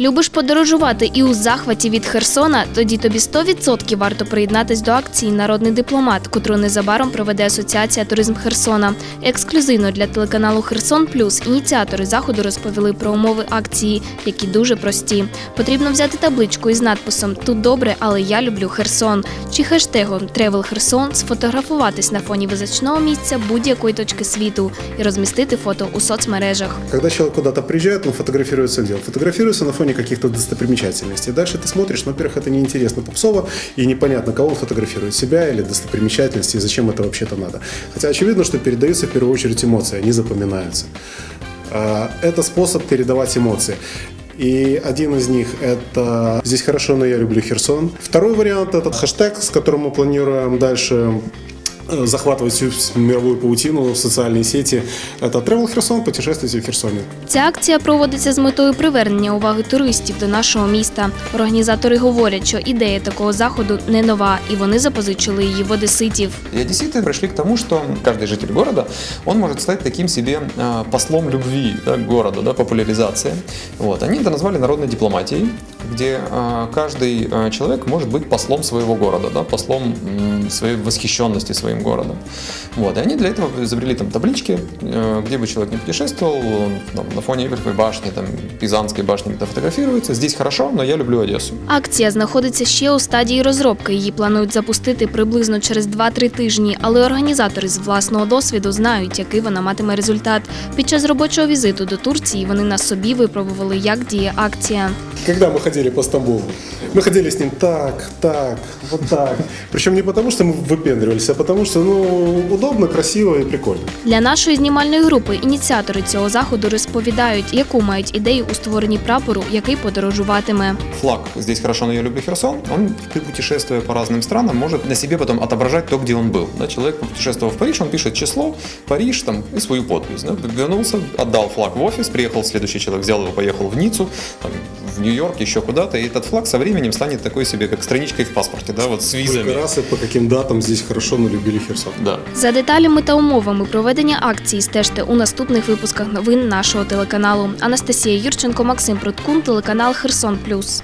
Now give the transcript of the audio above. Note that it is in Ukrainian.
Любиш подорожувати і у захваті від Херсона? Тоді тобі 100% варто приєднатись до акції Народний дипломат, котру незабаром проведе Асоціація туризм Херсона. Ексклюзивно для телеканалу Херсон Плюс ініціатори заходу розповіли про умови акції, які дуже прості. Потрібно взяти табличку із надписом Тут добре, але я люблю Херсон чи хештегом Тревел Херсон, сфотографуватись на фоні визначного місця будь-якої точки світу і розмістити фото у соцмережах. Когда человек куда-то приезжает, он фотографируется где? Он Фотографируется на фоне каких-то достопримечательностей. Дальше ты смотришь, ну, во-первых, это неинтересно попсово, и непонятно, кого он фотографирует, себя или достопримечательности, и зачем это вообще-то надо. Хотя очевидно, что передаются в первую очередь эмоции, они запоминаются. А, Это способ передавать эмоции. И один из них – это «Здесь хорошо, но я люблю Херсон». Второй вариант – это хэштег, с которым мы планируем дальше захватывать всю мировую паутину в социальные сети. Это Travel Херсон, путешествуйте в Херсоне. Ця акція проводиться з метою привернення уваги туристів до нашого міста. Організатори говорять, що ідея такого заходу не нова, і вони запозичили її в одеситів. И одесситы пришли к тому, что каждый житель города, он может стать таким себе э, послом любви да, к городу, да, популяризации. Вот. Они это назвали народной дипломатией, где э, каждый э, человек может быть послом своего города, да, послом м, своей восхищенности своим городом. Вот. И они для этого изобрели там таблички, э, где бы человек не путешествовал, он там, на фоне Эйфелевой башни, там, Пизанской башни где-то фотографируется. Здесь хорошо, но я люблю Одессу. Акція знаходиться ще у стадії розробки. Її планують запустити приблизно через 2-3 тижні, але організатори з власного досвіду знають, який вона матиме результат. Під час робочого візиту до Турції вони на собі випробували, як діє акція. Когда мы ходили по Стамбулу, мы ходили с ним так, так, вот так. Причем не потому, что мы выпендривались, а потому что ну, удобно, красиво и прикольно. Для нашої знімальної групи ініціатори цього заходу розповідають, яку мають ідею у створенні прапору, який подорожуватиме. флаг «Здесь хорошо, но я люблю Херсон», он, путешествуя по разным странам, может на себе потом отображать то, где он был. Да, человек, путешествовал в Париж, он пишет число, Париж там, и свою подпись. Да, вернулся, отдал флаг в офис, приехал следующий человек, взял его, поехал в Ниццу, там, в Нью-Йорк, еще куда-то, и этот флаг со временем станет такой себе, как страничкой в паспорте, да, вот с визами. Сколько раз и по каким датам здесь хорошо, налюбили Херсон. Да. За деталями та умовами проведення акції стежте у наступних випусках новин нашого телеканалу. Анастасія Юрченко, Максим Проткун, телеканал Херсон Плюс.